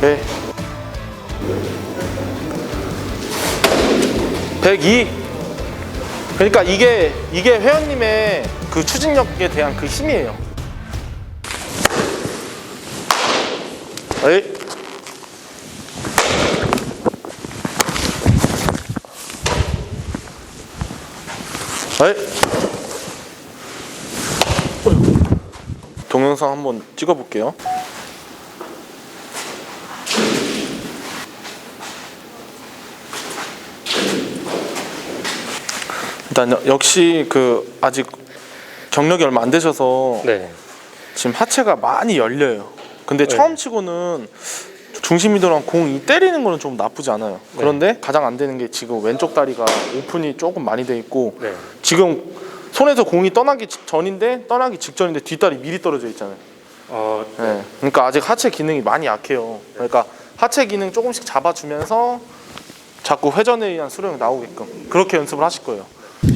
네. 102. 그러니까 이게 이게 회원님의 그 추진력에 대한 그 힘이에요. 에이. 에이. 동영상 한번 찍어볼게요. 일단 여- 역시 그 아직 경력이 얼마 안 되셔서 네. 지금 하체가 많이 열려요. 근데 네. 처음 치고는 중심 이동랑 공 이 때리는 거는 좀 나쁘지 않아요. 네. 그런데 가장 안 되는 게 지금 왼쪽 다리가 오픈이 조금 많이 돼 있고 네. 지금 손에서 공이 떠나기 직- 전인데 떠나기 직전인데 뒷다리 미리 떨어져 있잖아요. 어, 네. 그러니까 아직 하체 기능이 많이 약해요. 그러니까 하체 기능 조금씩 잡아주면서 자꾸 회전에 의한 수령이 나오게끔 그렇게 연습을 하실 거예요.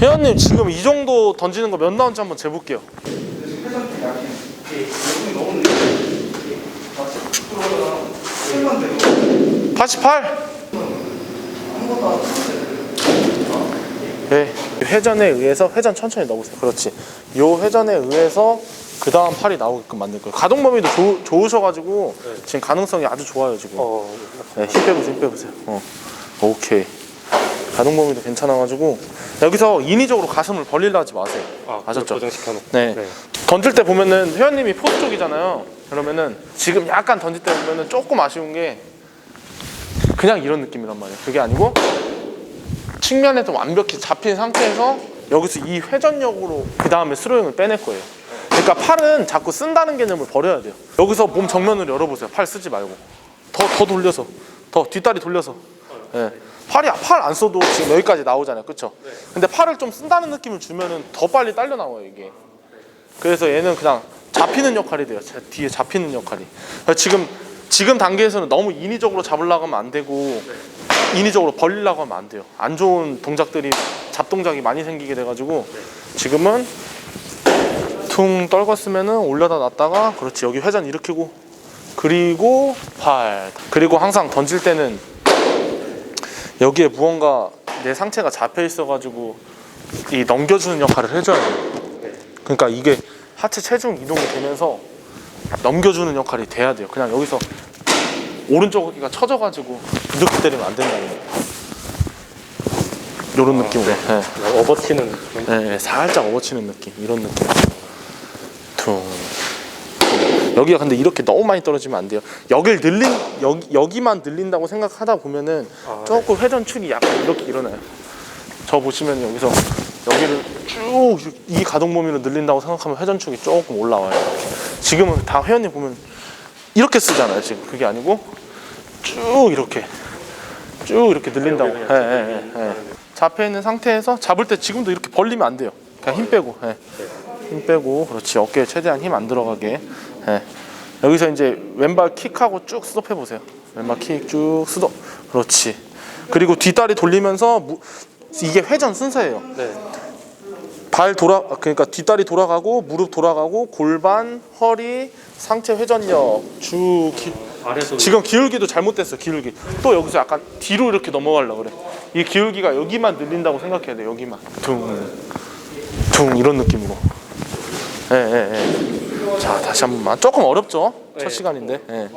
혜연님 지금 이 정도 던지는 거 몇 나온지 한번 재볼게요. 88. 네, 회전에 의해서 회전 천천히 넣어보세요. 그렇지. 요 회전에 의해서 그 다음 팔이 나오게끔 만들 거예요. 가동 범위도 좋- 좋으셔가지고 지금 가능성이 아주 좋아요 지금. 어, 네, 힘 빼보세요, 힘 빼보세요. 어, 오케이. 가동 범위도 괜찮아가지고 여기서 인위적으로 가슴을 벌리려 하지 마세요. 아, 아셨죠? 고정시켜 놓고. 네. 네. 던질 때 보면은 회원님이 포스 쪽이잖아요. 그러면은 지금 약간 던질 때 보면은 조금 아쉬운 게 그냥 이런 느낌이란 말이에요. 그게 아니고 측면에서 완벽히 잡힌 상태에서 여기서 이 회전력으로 그 다음에 스로잉을 빼낼 거예요. 그러니까 팔은 자꾸 쓴다는 개념을 버려야 돼요. 여기서 몸 정면으로 열어보세요. 팔 쓰지 말고 더 더 돌려서 더 뒷다리 돌려서. 예. 팔이 팔 안 써도 지금 여기까지 나오잖아요, 그렇죠? 근데 팔을 좀 쓴다는 느낌을 주면은 더 빨리 딸려 나와요 이게. 그래서 얘는 그냥 잡히는 역할이 돼요. 자- 뒤에 잡히는 역할이. 그러니까 지금 지금 단계에서는 너무 인위적으로 잡으려고 하면 안 되고 인위적으로 벌리려고 하면 안 돼요. 안 좋은 동작들이 잡동작이 많이 생기게 돼가지고 지금은 퉁 떨궜으면은 올려다 놨다가 그렇지 여기 회전 일으키고 그리고 팔 그리고 항상 던질 때는 여기에 무언가 내 상체가 잡혀 있어가지고 이 넘겨주는 역할을 해줘야 돼요. 그러니까 이게 하체 체중 이동이 되면서 넘겨주는 역할이 돼야 돼요. 그냥 여기서 오른쪽 어깨가 처져가지고 이렇게 때리면 안 된다는 거예요. 이런 느낌으로. 네. 업어치는 그런- 네, 네, 살짝 업어치는 느낌. 이런 느낌. 퉁. 여기가 근데 이렇게 너무 많이 떨어지면 안 돼요. 여길 늘린 여기 여기만 늘린다고 생각하다 보면은 아, 조금 회전축이 약간 이렇게 일어나요. 저 보시면 여기서 여기를 쭉 이 가동 범위로 늘린다고 생각하면 회전축이 조금 올라와요. 지금은 다 회원님 보면 이렇게 쓰잖아요. 지금 그게 아니고 쭉 이렇게 쭉 이렇게 늘린다고. 예, 예, 예, 예. 잡혀 있는 상태에서 잡을 때 지금도 이렇게 벌리면 안 돼요. 그냥 힘 빼고. 예. 힘 빼고 그렇지 어깨에 최대한 힘 안 들어가게. 예. 여기서 이제 왼발 킥하고 쭉 스톱 해 보세요. 왼발 킥쭉 스톱. 그렇지. 그리고 뒷다리 돌리면서 무, 이게 회전 순서예요. 네. 발 돌아 그러니까 뒷다리 돌아가고 무릎 돌아가고 골반, 허리, 상체 회전력 쭉 기, 아래서 지금 기울기도 잘못됐어 기울기. 또 여기서 약간 뒤로 이렇게 넘어가려고 그래. 이 기울기가 여기만 늘린다고 생각해야 돼 여기만. 둥둥 이런 느낌으로. 예예예. 자 다시 한 번만 조금 어렵죠? 첫 네. 시간인데. 예.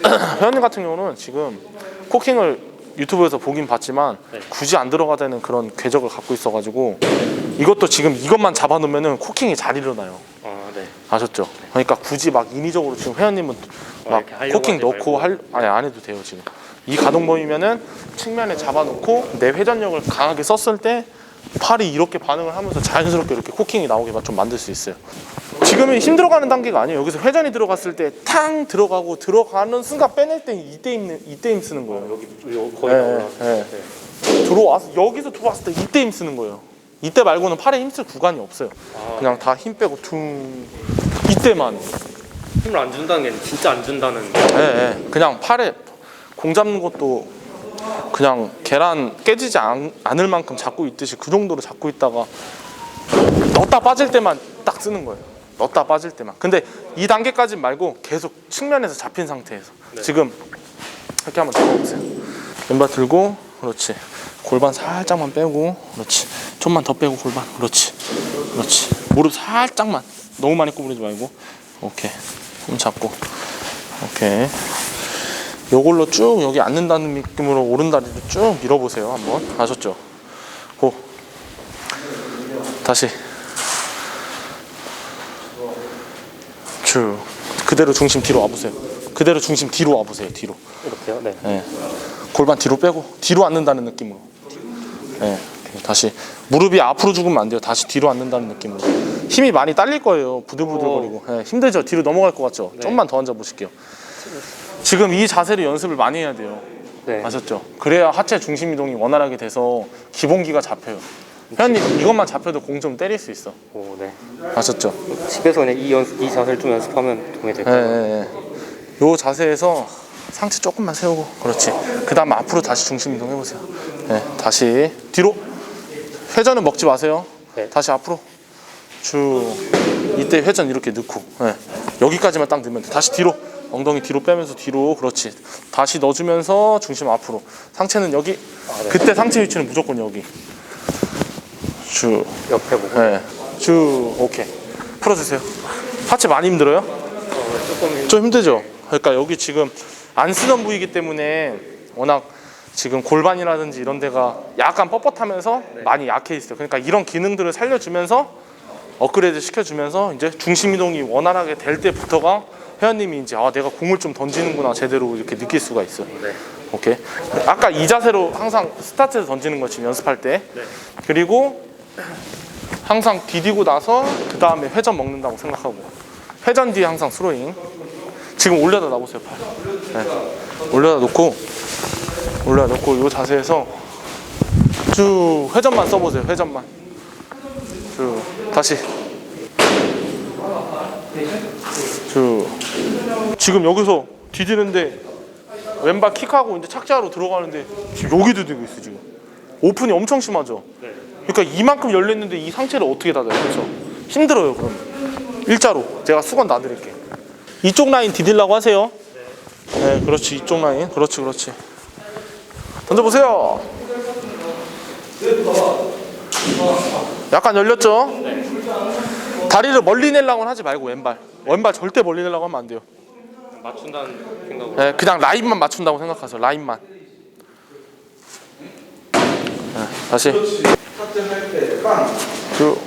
회원님 같은 경우는 지금 코킹을 유튜브에서 보긴 봤지만 네. 굳이 안 들어가자는 그런 궤적을 갖고 있어가지고 이것도 지금 이것만 잡아놓으면은 코킹이 잘 일어나요 아, 네. 아셨죠? 그러니까 굳이 막 인위적으로 지금 회원님은 아, 막 이렇게 하려고 코킹 하지 넣고 말고. 할 아니 안 해도 돼요 지금 이 가동 범위면은 측면에 잡아놓고 내 회전력을 강하게 썼을 때 팔이 이렇게 반응을 하면서 자연스럽게 이렇게 코킹이 나오게 좀 만들 수 있어요. 지금은 힘들어가는 단계가 아니에요. 여기서 회전이 들어갔을 때 탕 들어가고 들어가는 순간 빼낼 때 이때 힘 이때 힘 쓰는 거예요. 여기 요 거의 예, 나올라. 예. 들어와서 여기서 들어왔을 때 이때 힘 쓰는 거예요. 이때 말고는 팔에 힘쓸 구간이 없어요. 아, 그냥 다 힘 빼고 퉁 이때만 힘을 안 준다는 게 진짜 안 준다는 예, 예. 그냥 팔에 공 잡는 것도 그냥 계란 깨지지 않, 않을 만큼 잡고 있듯이 그 정도로 잡고 있다가 넣었다 빠질 때만 딱 쓰는 거예요. 넣었다 빠질 때만. 근데 이 단계까지 말고 계속 측면에서 잡힌 상태에서 지금 이렇게 한번 잡아보세요. 왼발 들고 그렇지. 골반 살짝만 빼고 그렇지. 좀만 더 빼고 골반 그렇지. 그렇지. 무릎 살짝만 너무 많이 구부리지 말고 오케이. 손 잡고 오케이. 요걸로 쭉 여기 앉는다는 느낌으로 오른다리를 쭉 밀어보세요 한번 아셨죠? 고 다시 쭉 그대로 중심 뒤로 와보세요 그대로 중심 뒤로 와보세요 뒤로 이렇게요? 네. 예. 골반 뒤로 빼고 뒤로 앉는다는 느낌으로 예. 다시 무릎이 앞으로 죽으면 안 돼요 다시 뒤로 앉는다는 느낌으로 힘이 많이 딸릴 거예요 부들부들거리고 예. 힘들죠 뒤로 넘어갈 것 같죠 좀만 더 앉아 보실게요 지금 이 자세를 연습을 많이 해야 돼요 네. 아셨죠? 그래야 하체 중심 이동이 원활하게 돼서 기본기가 잡혀요. 회원님 이것만 잡혀도 공 좀 때릴 수 있어. 오, 네. 아셨죠? 집에서 그냥 이, 연습, 이 자세를 좀 연습하면 도움이 될 예, 거예요. 예, 예. 요 자세에서 상체 조금만 세우고 그렇지. 그 다음 앞으로 다시 중심 이동 해보세요. 예, 다시 뒤로. 회전은 먹지 마세요. 네. 다시 앞으로. 쭉. 이때 회전 이렇게 넣고. 예. 여기까지만 딱 넣으면 돼. 다시 뒤로. 엉덩이 뒤로 빼면서 뒤로. 그렇지. 다시 넣어주면서 중심 앞으로. 상체는 여기. 아, 네. 그때 상체 위치는 무조건 여기. 쭉. 옆에 보고. 네. 쭉. 오케이. 풀어주세요. 하체 많이 힘들어요? 어, 조금 좀 힘들죠. 그러니까 여기 지금 안 쓰던 부위이기 때문에 워낙 지금 골반이라든지 이런 데가 약간 뻣뻣하면서 많이 약해 있어요. 그러니까 이런 기능들을 살려주면서 업그레이드 시켜주면서 이제 중심 이동이 원활하게 될 때부터가 회원님이 이제 아 내가 공을 좀 던지는구나 제대로 이렇게 느낄 수가 있어요. 네. 오케이. 아까 이 자세로 항상 스타트에서 던지는 거 지금 연습할 때. 네. 그리고 항상 디디고 나서 그 다음에 회전 먹는다고 생각하고 회전 뒤에 항상 스로잉. 지금 올려다 놔보세요 팔. 네. 올려다 놓고 올려다 놓고 이 자세에서 쭉 회전만 써보세요. 회전만. 쭉 다시. 쭉. 지금 여기서 디디는데 왼발 킥하고 이제 착지하러 들어가는데 지금 여기도 되고 있어 지금. 오픈이 엄청 심하죠. 그러니까 이만큼 열려 있는데 이 상체를 어떻게 닫아요? 그렇죠? 힘들어요 그럼. 일자로 제가 수건 놔드릴게. 이쪽 라인 디딜라고 하세요. 네, 그렇지 이쪽 라인. 그렇지, 그렇지. 던져보세요. 약간 열렸죠? 다리를 멀리 내려고는 하지 말고 왼발. 왼발 절대 멀리 내려고 하면 안 돼요. 맞춘다는 생각으로. 네, 그냥 라인만 맞춘다고 생각하세요. 라인만. 네, 다시. 쭉.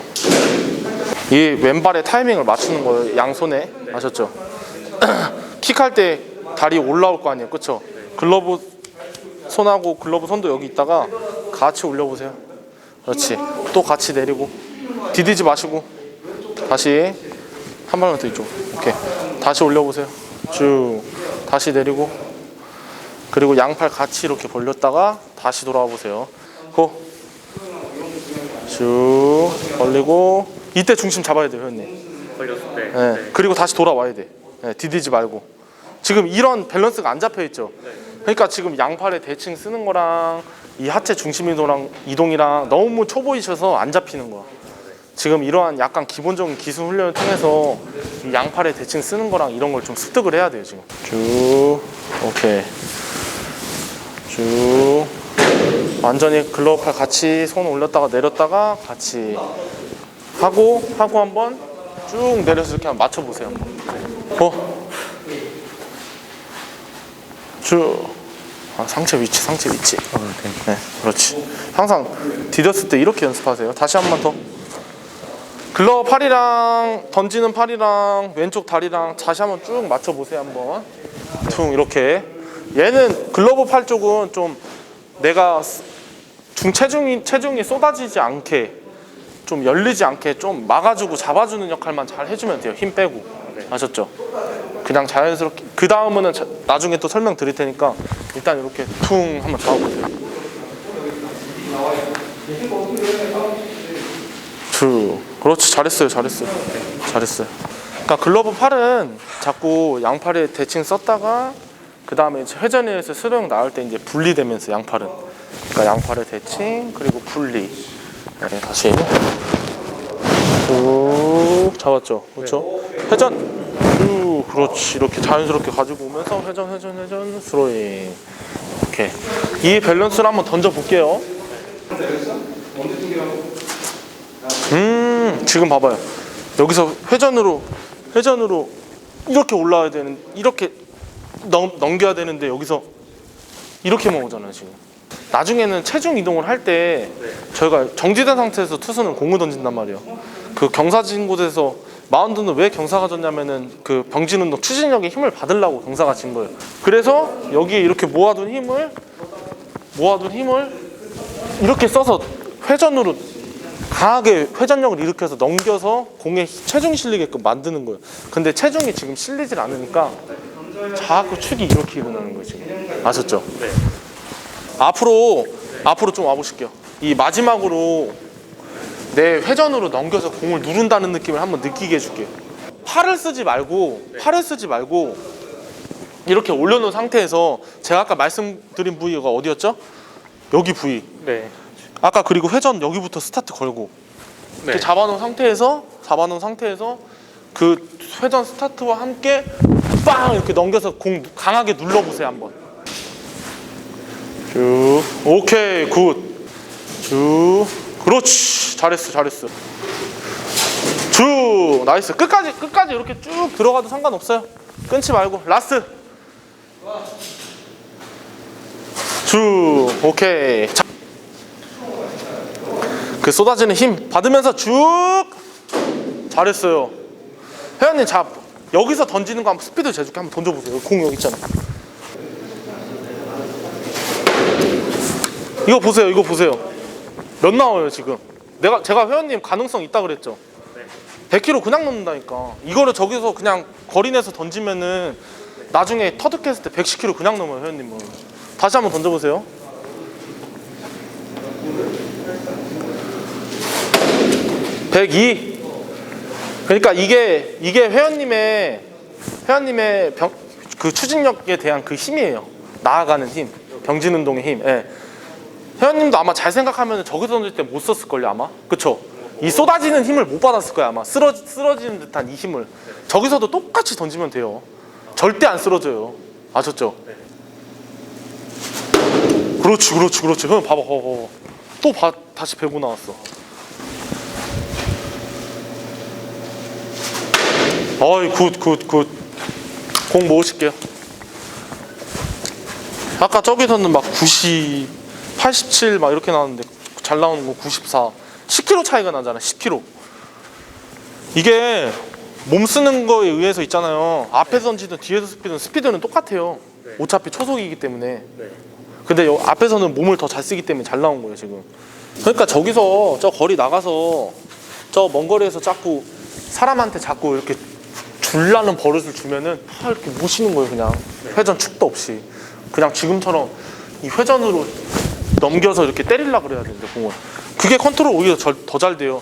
이 왼발의 타이밍을 맞추는 거예요. 양손에 아셨죠? 킥할 때 다리 올라올 거 아니에요, 그렇죠? 글러브 손하고 글러브 손도 여기 있다가 같이 올려보세요. 그렇지. 또 같이 내리고 디디지 마시고 다시 한 발만 더 이쪽. 오케이. 다시 올려보세요. 쭉 다시 내리고 그리고 양팔 같이 이렇게 벌렸다가 다시 돌아와 보세요. 호 쭉 벌리고 이때 중심 잡아야 돼요, 회원님. 걸렸을 때. 네. 그리고 다시 돌아와야 돼. 네, 디디지 말고. 지금 이런 밸런스가 안 잡혀 있죠. 그러니까 지금 양팔에 대칭 쓰는 거랑 이 하체 중심 이동랑 이동이랑 너무 초보이셔서 안 잡히는 거야. 지금 이러한 약간 기본적인 기술 훈련을 통해서 이 양팔에 대칭 쓰는 거랑 이런 걸 좀 습득을 해야 돼요 지금. 쭉 오케이. 쭉 완전히 글러브팔 같이 손 올렸다가 내렸다가 같이 하고 하고 한번 쭉 내려서 이렇게 한번 맞춰 보세요. 어. 쭉. 아, 상체 위치, 상체 위치. 네, 그렇지. 항상 디뎠을 때 이렇게 연습하세요. 다시 한 번 더. 글러브 팔이랑 던지는 팔이랑 왼쪽 다리랑 다시 한번 쭉 맞춰 보세요 한번. 퉁 이렇게. 얘는 글러브 팔 쪽은 좀 내가 중체중이 체중이 쏟아지지 않게 좀 열리지 않게 좀 막아주고 잡아주는 역할만 잘 해주면 돼요. 힘 빼고 아셨죠? 그냥 자연스럽게 그 다음은 나중에 또 설명 드릴 테니까 일단 이렇게 퉁 한번 잡아보세요. 두 그렇지 잘했어요 잘했어요 잘했어요. 그러니까 글러브 팔은 자꾸 양팔에 대칭 썼다가 그 다음에 회전에서 스르륵 나올 때 이제 분리되면서 양팔은 그러니까 양팔에 대칭 그리고 분리 네, 다시 쭉 잡았죠. 그렇죠. 회전. 우 그렇지. 이렇게 자연스럽게 가지고 오면서 회전 회전 회전 스로잉. 오케이. 이 밸런스를 한번 던져 볼게요. 음 지금 봐봐요. 여기서 회전으로 회전으로 이렇게 올라와야 되는 이렇게 넘, 넘겨야 되는데 여기서 이렇게만 오잖아요 지금. 나중에는 체중 이동을 할 때 저희가 정지된 상태에서 투수는 공을 던진단 말이에요. 그 경사진 곳에서 마운드는 왜 경사가 졌냐면은 그 병진 운동 추진력에 힘을 받으려고 경사가 진 거예요. 그래서 여기에 이렇게 모아둔 힘을 모아둔 힘을 이렇게 써서 회전으로 강하게 회전력을 일으켜서 넘겨서 공에 체중이 실리게끔 만드는 거예요. 근데 체중이 지금 실리질 않으니까 자꾸 축이 이렇게 일어나는 거예요 지금. 아셨죠? 네. 앞으로 앞으로 좀 와보실게요. 이 마지막으로 내 회전으로 넘겨서 공을 누른다는 느낌을 한번 느끼게 해줄게요. 팔을 쓰지 말고 팔을 쓰지 말고 이렇게 올려놓은 상태에서 제가 아까 말씀드린 부위가 어디였죠? 여기 부위. 네. 아까 그리고 회전 여기부터 스타트 걸고 이렇게 네. 잡아놓은 상태에서 잡아놓은 상태에서 그 회전 스타트와 함께 빵 이렇게 넘겨서 공 강하게 눌러보세요 한번 쭉. 오케이 굿 쭉. 그렇지. 잘했어 잘했어. 쭉. 나이스. 끝까지 끝까지 이렇게 쭉 들어가도 상관없어요. 끊지 말고. 라스트. 쭉. 오케이. 자, 그 쏟아지는 힘 받으면서 쭉. 잘했어요. 회원님 자 여기서 던지는 거 한번 스피드 재줄게. 한번 던져보세요. 공 여기 있잖아. 이거 보세요. 이거 보세요. 몇 나와요 지금? 내가 제가 회원님 가능성 있다 그랬죠. 100kg 그냥 넘는다니까. 이거를 저기서 그냥 거리 내서 던지면은 나중에 터득했을 때 110kg 그냥 넘어요 회원님은. 다시 한번 던져보세요. (102) 그러니까 이게 이게 회원님의 회원님의 병, 그 추진력에 대한 그 힘이에요 나아가는 힘 병진 운동의 힘 예. 회원님도 아마 잘 생각하면 저기서 던질 때 못 썼을걸요 아마? 그쵸? 이 쏟아지는 힘을 못 받았을 거야 아마. 쓰러, 쓰러지는 듯한 이 힘을. 저기서도 똑같이 던지면 돼요. 절대 안 쓰러져요. 아셨죠? 그렇지 그렇지 그렇지. 형 봐봐 봐봐 봐봐. 또 봐, 다시 배고 나왔어. 어이 굿굿굿. 공 모으실게요. 아까 저기서는 막 90, 87 막 이렇게 나왔는데 잘 나오는 거 94 10kg 차이가 나잖아 10kg 이게 몸 쓰는 거에 의해서 있잖아요. 앞에서 던지든 뒤에서 스피드는 스피드는 똑같아요. 어차피 초속이기 때문에. 네. 근데 여, 앞에서는 몸을 더 잘 쓰기 때문에 잘 나온 거예요 지금. 그러니까 저기서 저 거리 나가서 저 먼 거리에서 자꾸 사람한테 자꾸 이렇게 줄라는 버릇을 주면은 다 이렇게 모시는 거예요 그냥. 회전 축도 없이. 그냥 지금처럼 이 회전으로 넘겨서 이렇게 때리려 그래야 되는데 공을 그게 컨트롤 오히려 더 잘 돼요